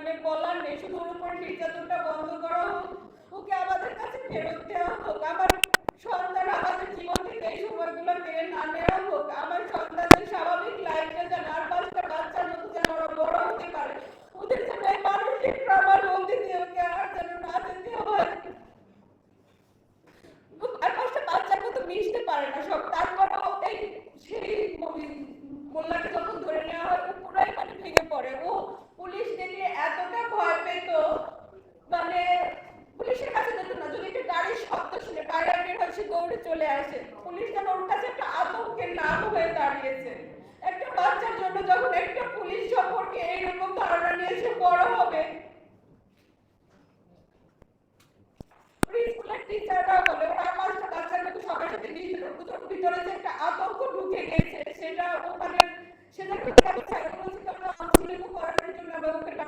ওর উপর নির্যাতনটা বন্ধ করা হোক, ওকে আমাদের কাছে ফেরত দেওয়া হোক, আমার সন্তান আমাদের জীবন থেকে এই সময়গুলো কেড়ে না নেওয়া হোক, আমার সন্তানদের স্বাভাবিক লাইফটা যেন আর পাঁচটা বাচ্চার মতো যেন ওরা বড় হতে পারে, ওদের যেন এই মানসিক ট্রমার মধ্যে দিয়ে ওকে আর যেন না যেতে হয়। আর পাঁচটা বাচ্চার মতো মিশতে পারে না সব, তারপরেও এই সেই মোল্লাকে যখন ধরে নেওয়া হয় ও পুরাই মানে ভেঙে পড়ে ও পুলিশ দেখলে এতটা ভয় পেত মানে পুলিশের কাছে যেত না যদি একটা গাড়ির শব্দ শুনে বাইরে বের হয় সে দৌড়ে চলে আসে। পুলিশ যেন ওর কাছে একটা আতঙ্কের নাম হয়ে দাঁড়িয়েছে। একটা বাচ্চার জন্য যখন একটা পুলিশ সম্পর্কে এইরকম ধারণা নিয়ে বড় হবে। ঢুকে গেছে, সেটা ওখানে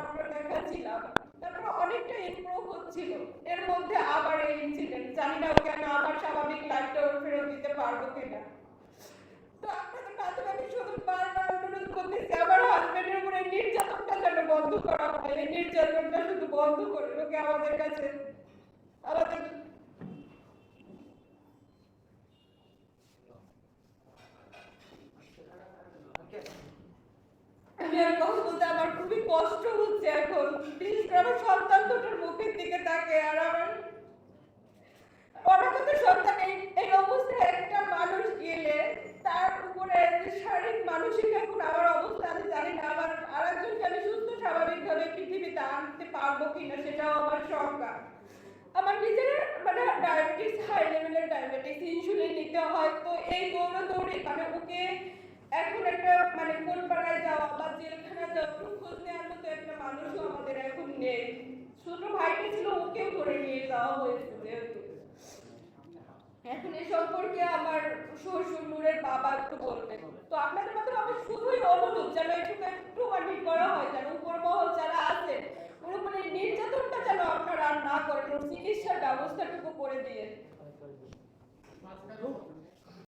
আমরা দেখাচ্ছিলাম। অনেকটা ইমপ্রুভ হচ্ছিল। এর মধ্যে আবার এই ইনসিডেন্ট জানি না ওকে আমি আবার স্বাভাবিক লাইফটা ওর ফেরত দিতে তো আমার খুবই কষ্ট হচ্ছে এখন। সন্তান দুটোর মুখের দিকে তাকে আর আমার অনাগত সন্তান এই এই অবস্থায় একটা মানুষ গেলে তার উপরে যে শারীরিক মানসিক এখন আমার অবস্থা আমি জানি না আমার আরেকজনকে আমি সুস্থ স্বাভাবিকভাবে পৃথিবীতে পারব কিনা সেটাও আমার শঙ্কা। আমার নিজের মানে ডায়াবেটিস হাই লেভেলের ডায়াবেটিস ইনসুলিন নিতে হয়, তো এই দৌড়াদৌড়ি মানে ওকে এখন একটা মানে কোন পাড়ায় যাওয়া বা জেলখানা যাওয়া একটু খোঁজ নেওয়ার মতো একটা মানুষও আমাদের এখন নেই। ছোট ভাইটা ছিল, ওকেও ধরে নিয়ে যাওয়া হয়েছে যেহেতু। এখন এ সম্পর্কে আমার শ্বশুর নূরের বাবা একটু বলবেন। তো আপনাদের মাধ্যমে আমার শুধুই অনুরোধ যেন এটুকু একটু মানে করা হয়, যেন উপর মহল যারা আছে ওর উপরে নির্যাতনটা যেন আপনারা আর না করেন ওর চিকিৎসার ব্যবস্থাটুকু করে দিয়ে।